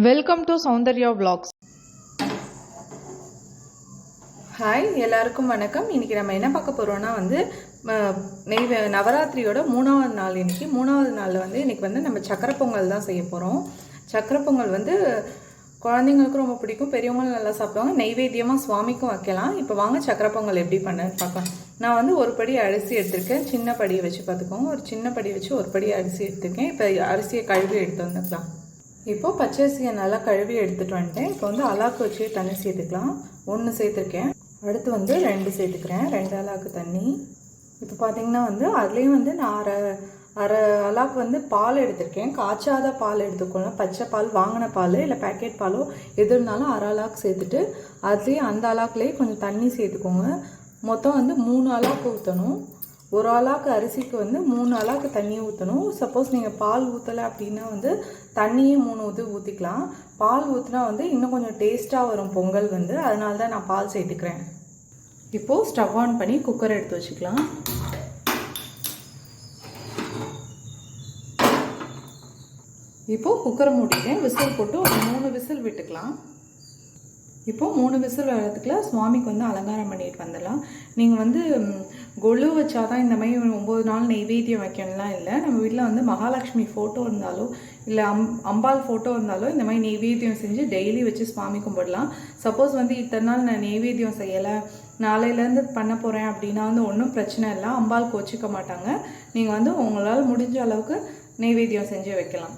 Welcome to Soundarya vlogs. Hi எல்லாருக்கும் வணக்கம். இன்னைக்கு நம்ம என்ன பார்க்க போகிறோன்னா வந்து நெய் நவராத்திரியோட மூணாவது நாள் இன்றைக்கி மூணாவது நாளில் வந்து இன்றைக்கி வந்து நம்ம சக்கரை பொங்கல் தான் செய்ய போகிறோம் சக்கரை பொங்கல் வந்து குழந்தைங்களுக்கும் ரொம்ப பிடிக்கும். பெரியவங்களும் நல்லா சாப்பிடுவாங்க. நெய்வேத்தியமாக சுவாமிக்கும் வைக்கலாம். இப்போ வாங்க சக்கரை பொங்கல் எப்படி பண்ண பார்க்கலாம். நான் வந்து ஒரு படி அரிசி எடுத்திருக்கேன். சின்ன படியை வச்சு பார்த்துக்கோங்க. ஒரு சின்ன படி வச்சு ஒரு படி அரிசி எடுத்திருக்கேன். இப்போ அரிசியை கழுவி எடுத்து வந்துக்கலாம். இப்போது பச்சரிசியை நல்லா கழுவி எடுத்துகிட்டு வந்துட்டேன். இப்போ வந்து அலாக்கு வச்சு தண்ணி சேர்த்துக்கலாம். ஒன்று சேர்த்துருக்கேன். அடுத்து வந்து ரெண்டு சேர்த்துக்கிறேன். ரெண்டு அலாக்கு தண்ணி. இப்போ பார்த்தீங்கன்னா வந்து அதுலேயும் வந்து நான் அரை அரை அலாக்கு வந்து பால் எடுத்திருக்கேன். காய்ச்சாத பால் எடுத்துக்கோங்க. பச்சை பால் வாங்கின பால் இல்லை பேக்கெட் பாலோ எது இருந்தாலும் அரை அலாக்கு சேர்த்துட்டு அதுலேயே அந்த அலாக்குலேயே கொஞ்சம் தண்ணி சேர்த்துக்கோங்க. மொத்தம் வந்து மூணு அலாக்கு ஊற்றணும் ஒரு ஆளாக்கு அரிசிக்கு வந்து மூணு ஆளாக்கு தண்ணி ஊற்றணும் சப்போஸ் நீங்கள் பால் ஊற்றலை அப்படின்னா வந்து தண்ணியே மூணு இது ஊற்றிக்கலாம் பால் ஊற்றினா வந்து இன்னும் கொஞ்சம் டேஸ்ட்டாக வரும் பொங்கல் வந்து. அதனால தான் நான் பால் சேர்த்துக்கிறேன். இப்போது ஸ்டவ் ஆன் பண்ணி குக்கர் எடுத்து வச்சுக்கலாம். இப்போது குக்கரை மூடிட்டேன். விசில் போட்டு ஒரு மூணு விசில் விட்டுக்கலாம். இப்போது மூணு விசில் வரதுக்குள்ள சுவாமிக்கு வந்து அலங்காரம் பண்ணிட்டு வந்துடலாம். நீங்கள் வந்து கொலு வச்சா தான் இந்த மாதிரி ஒம்பது நாள் நெய்வேத்தியம் வைக்கணும்லாம் இல்லை. நம்ம வீட்டில் வந்து மகாலட்சுமி ஃபோட்டோ இருந்தாலோ இல்லை அம் அம்பாள் ஃபோட்டோ இருந்தாலோ இந்த மாதிரி நெய்வேத்தியம் செஞ்சு டெய்லி வச்சு சுவாமி கும்பிடலாம். சப்போஸ் வந்து இத்தனை நாள் நான் நெய்வேத்தியம் செய்யலை நாளையிலேருந்து பண்ண போகிறேன் அப்படின்னா வந்து ஒன்றும் பிரச்சனை இல்லை. அம்பாள் கோச்சிக்க மாட்டாங்க. நீங்கள் வந்து உங்களால் முடிஞ்ச அளவுக்கு நெய்வேத்தியம் செஞ்சு வைக்கலாம்.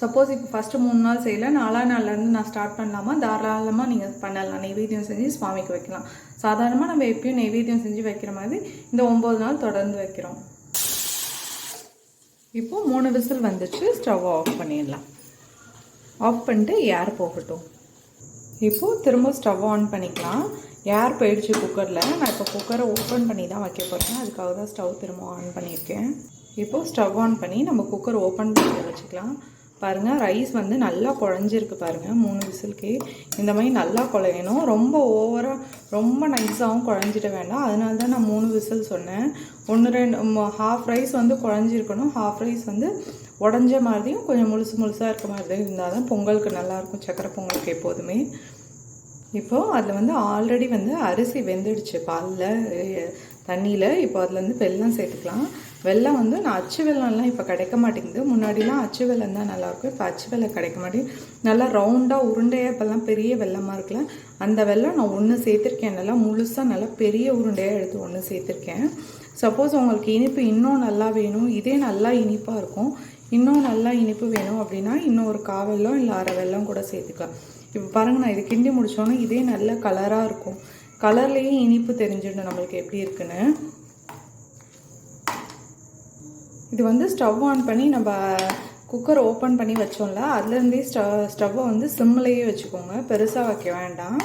சப்போஸ் இப்போ ஃபஸ்ட்டு மூணு நாள் செய்யலை நாலா நாள்லேருந்து நான் ஸ்டார்ட் பண்ணலாமா? தாராளமாக நீங்கள் பண்ணலாம். நைவேத்தியம் செஞ்சு சுவாமிக்கு வைக்கலாம். சாதாரணமாக நம்ம எப்பயும் நைவேத்தியம் செஞ்சு வைக்கிற மாதிரி இந்த ஒம்பது நாள் தொடர்ந்து வைக்கிறோம். இப்போ மூணு விசில் வந்துச்சு ஸ்டவ் ஆஃப் பண்ணிடலாம். ஆஃப் பண்ணிட்டு ஏர் போகட்டும். இப்போது திரும்ப ஸ்டவ் ஆன் பண்ணிக்கலாம். ஏர் போயிடுச்சு குக்கரில் நான் இப்போ குக்கரை ஓப்பன் பண்ணி தான் வைக்க போகிறேன் அதுக்காக தான் ஸ்டவ் திரும்ப ஆன் பண்ணியிருக்கேன். இப்போது ஸ்டவ் ஆன் பண்ணி நம்ம குக்கர் ஓப்பன் பண்ணி வச்சுக்கலாம். பாருங்கள் ரைஸ் வந்து நல்லா குழஞ்சிருக்கு பாருங்கள் மூணு விசிலுக்கு. இந்த மாதிரி நல்லா குழையணும். ரொம்ப ஓவராக ரொம்ப நைஸாகவும் குழஞ்சிட வேண்டாம். அதனால தான் நான் மூணு விசில் சொன்னேன். ஒன்று ரெண்டு ஹாஃப் ரைஸ் வந்து குழஞ்சிருக்கணும். ஹாஃப் ரைஸ் வந்து உடஞ்ச மாதிரியும் கொஞ்சம் முழுசு முழுசாக இருக்க மாதிரி இருந்தால் தான் பொங்கலுக்கு நல்லாயிருக்கும். சக்கரை பொங்கலுக்கு எப்போதுமே. இப்போது அதில் வந்து ஆல்ரெடி வந்து அரிசி வெந்துடுச்சு. பாலில் தண்ணியில். இப்போ அதில் வந்து வெல்லம் சேர்த்துக்கலாம். வெள்ளம் வந்து நான் அச்சு வெள்ளம்லாம் இப்போ கிடைக்க மாட்டேங்குது. முன்னாடிலாம் அச்சு வெள்ளம் தான் நல்லாயிருக்கும் இப்போ அச்சு வெள்ளம் கிடைக்க மாட்டேங்குது. நல்லா ரவுண்டாக உருண்டையாக இப்போல்லாம் பெரிய வெள்ளமாக இருக்குல்ல அந்த வெள்ளம் நான் ஒன்று சேர்த்துருக்கேன். நல்லா முழுசாக நல்லா பெரிய உருண்டையாக எடுத்து ஒன்று சேர்த்துருக்கேன். சப்போஸ் உங்களுக்கு இனிப்பு இன்னும் நல்லா வேணும். இதே நல்லா இனிப்பாக இருக்கும். இன்னும் நல்லா இனிப்பு வேணும் அப்படின்னா இன்னும் ஒரு கா இல்லை அரை வெல்லம் கூட சேர்த்துக்கலாம். இப்போ பாருங்கள் நான் இது கிண்டி முடித்தோன்னே இதே நல்ல கலராக இருக்கும். கலர்லேயே இனிப்பு தெரிஞ்சிடணும் நம்மளுக்கு எப்படி இருக்குன்னு. இது வந்து ஸ்டவ் ஆன் பண்ணி நம்ம குக்கர் ஓப்பன் பண்ணி வச்சோம்ல அதுலேருந்தே ஸ்டவ் ஸ்டவ்வை வந்து சிம்மிலேயே வச்சுக்கோங்க. பெருசாக வைக்க வேண்டாம்.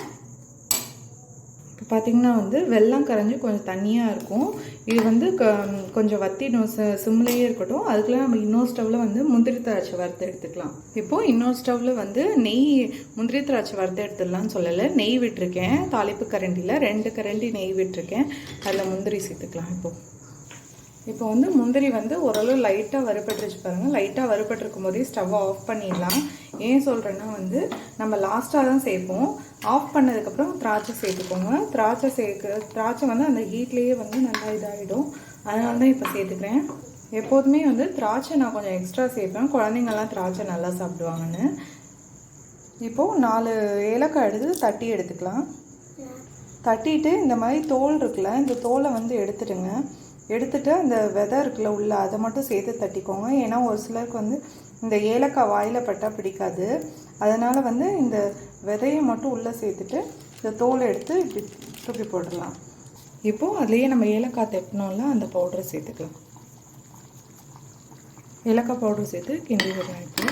இப்போ பார்த்தீங்கன்னா வந்து வெள்ளம் கரைஞ்சி கொஞ்சம் தண்ணியாக இருக்கும். இது வந்து க- கொஞ்சம் வத்திடும் சி- சிம்லேயே இருக்கட்டும். அதுக்குலாம் நம்ம இன்னொரு ஸ்டவ்வில் வந்து முந்திரி திராட்சை வறுத்து எடுத்துக்கலாம். இப்போது இன்னொரு ஸ்டவ்வில் வந்து நெய் முந்திரி திராட்சை வறுத்து எடுத்துடலாம்னு சொல்லலை. நெய் விட்டுருக்கேன். தாளிப்பு கரண்டியில் ரெண்டு கரண்டி நெய் விட்டிருக்கேன். அதில் முந்திரி சேர்த்துக்கலாம் இப்போது இப்போ வந்து முந்திரி வந்து ஓரளவு லைட்டாக வறுபட்டுருச்சு பாருங்கள் லைட்டாக வறுபட்டிருக்கும் போதே ஸ்டவ்வை ஆஃப் பண்ணிடலாம். ஏன் சொல்கிறேன்னா வந்து நம்ம லாஸ்ட்டாக தான் சேர்ப்போம். ஆஃப் பண்ணதுக்கப்புறம் திராட்சை சேர்த்துக்கோங்க. திராட்சை சேர்க்க திராட்சை வந்து அந்த ஹீட்லேயே வந்து நல்லா இதாகிடும் அதனால தான் இப்போ சேர்த்துக்கிறேன். எப்போதுமே வந்து திராட்சை நான் கொஞ்சம் எக்ஸ்ட்ரா சேர்ப்பேன். குழந்தைங்கள்லாம் திராட்சை நல்லா சாப்பிடுவாங்கன்னு. இப்போது நாலு ஏலக்காய் எடுத்து தட்டி எடுத்துக்கலாம். தட்டிட்டு இந்த மாதிரி தோல் இருக்குல்ல இந்த தோலை வந்து எடுத்துடுங்க. எடுத்துட்டு அந்த விதை இருக்குல்ல உள்ள அதை மட்டும் சேர்த்து தட்டிக்கோங்க. ஏன்னா ஒரு சிலருக்கு வந்து இந்த ஏலக்காய் வாயில் பட்டால் பிடிக்காது. அதனால் வந்து இந்த விதையை மட்டும் உள்ளே சேர்த்துட்டு இந்த தோலை எடுத்து இப்படி தூக்கி போட்டுடலாம். இப்போது அதுலேயே நம்ம ஏலக்காய் தட்டினோம்ல அந்த பவுடரை சேர்த்துக்கலாம். ஏலக்காய் பவுடர் சேர்த்து கிண்டி விடலாம் இப்போ.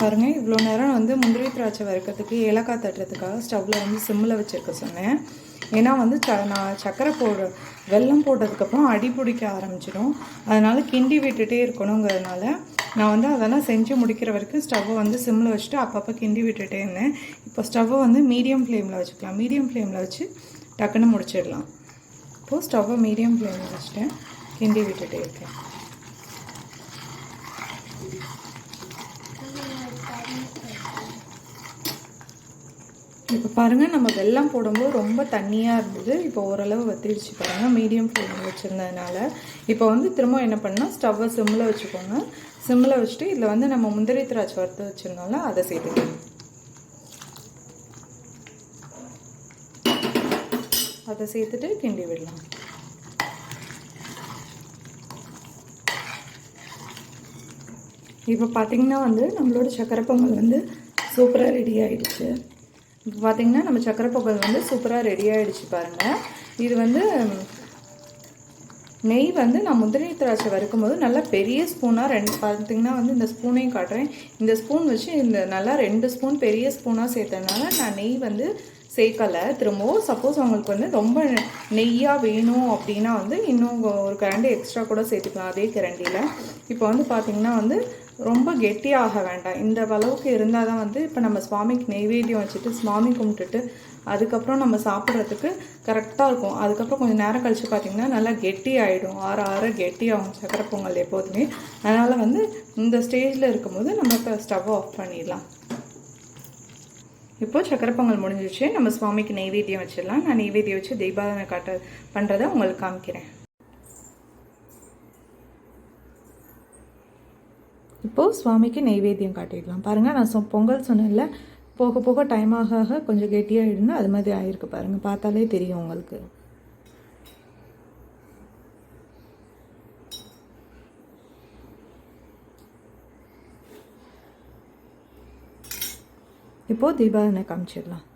பாருங்கள் இவ்வளோ நேரம் வந்து முந்திரி திராட்சை வறுக்கிறதுக்கு ஏலக்காய் தட்டுறதுக்காக ஸ்டவ்வில் வந்து சிம்மில் வச்சுருக்க சொன்னேன். ஏன்னா வந்து ச நான் சர்க்கரை போடு வெல்லம் போட்டதுக்கப்புறம் அடி பிடிக்க ஆரம்பிச்சிடும். அதனால் கிண்டி விட்டுட்டே இருக்கணுங்கிறதுனால நான் வந்து அதெல்லாம் செஞ்சு முடிக்கிற வரைக்கும் ஸ்டவ்வை வந்து சிம்மில் வச்சுட்டு அப்பப்போ கிண்டி விட்டுட்டே இருந்தேன். இப்போ ஸ்டவ்வை வந்து மீடியம் ஃப்ளேமில் வச்சுக்கலாம். மீடியம் ஃப்ளேமில் வச்சு டக்குன்னு முடிச்சிடலாம். இப்போது ஸ்டவ்வை மீடியம் ஃப்ளேமில் வச்சுட்டேன். கிண்டி விட்டுட்டே இருக்கேன். இப்போ பாருங்கள் நம்ம வெள்ளம் போடும்போது ரொம்ப தண்ணியாக இருந்தது. இப்போ ஓரளவு வத்திடுச்சு பாருங்கள் மீடியம் ஃப்ளேமில் வச்சுருந்ததுனால. இப்போ வந்து திரும்ப என்ன பண்ணால் ஸ்டவ்வை சிம்மில் வச்சுக்கோங்க. சிம்மில் வச்சுட்டு இதில் வந்து நம்ம முந்திரி திராட்சை வறுத்து வச்சுருந்தோம்ல அதை சேர்த்துக்கணும் அதை சேர்த்துட்டு கிண்டி விடலாம். இப்போ பார்த்தீங்கன்னா வந்து நம்மளோட சக்கரை பொங்கல் வந்து சூப்பராக ரெடி ஆகிடுச்சு இப்போ பார்த்திங்கன்னா நம்ம சக்கரை பொங்கல் வந்து சூப்பராக ரெடி ஆகிடுச்சு பாருங்கள் இது வந்து நெய் வந்து நான் முந்திரி திராட்சை வறுக்கும் போது நல்லா பெரிய ஸ்பூனாக ரெண்டு பார்த்திங்கன்னா வந்து இந்த ஸ்பூனையும் காட்டுறேன். இந்த ஸ்பூன் வச்சு இந்த நல்லா ரெண்டு ஸ்பூன் பெரிய ஸ்பூனாக சேர்த்ததுனால நான் நெய் வந்து சேர்க்கலை. திரும்பவும் சப்போஸ் அவங்களுக்கு வந்து ரொம்ப நெய்யாக வேணும் அப்படின்னா வந்து இன்னும் ஒரு கரண்டி எக்ஸ்ட்ரா கூட சேர்த்துக்கலாம் அதே கரண்டியில். இப்போ வந்து பார்த்திங்கன்னா வந்து ரொம்ப கெட்டியாக வேண்டாம். இந்த அளவுக்கு இருந்தால் தான் வந்து இப்போ நம்ம சுவாமிக்கு நெய்வேத்தியம் வச்சுட்டு சுவாமி கும்பிட்டுட்டு அதுக்கப்புறம் நம்ம சாப்பிட்றதுக்கு கரெக்டாக இருக்கும். அதுக்கப்புறம் கொஞ்சம் நேரம் கழித்து பார்த்திங்கன்னா நல்லா கெட்டி ஆகிடும் ஆற ஆற கெட்டி ஆகும் சக்கரை பொங்கல் எப்போதுமே. அதனால் வந்து இந்த ஸ்டேஜில் இருக்கும்போது நம்ம இப்போ ஸ்டவ் ஆஃப் பண்ணிடலாம். இப்போ சக்கரை பொங்கல் முடிஞ்சிச்சு நம்ம சுவாமிக்கு நெய்வேத்தியம் வச்சிடலாம். நான் நெய்வேத்தியம் வச்சு தீபாவளி காட்ட பண்ணுறதை உங்களுக்கு காமிக்கிறேன். இப்போது சுவாமிக்கு நெய்வேத்தியம் காட்டிடலாம். பாருங்கள் நான் சொ பொங்கல் சொன்னேன்ல போக போக டைம் ஆக ஆக கொஞ்சம் கெட்டியாக கெட்டியாகிடுன்னு அது மாதிரி ஆகிருக்கு பாருங்கள் பார்த்தாலே தெரியும் உங்களுக்கு. இப்போது தீபாவளி காமிச்சிடலாம்.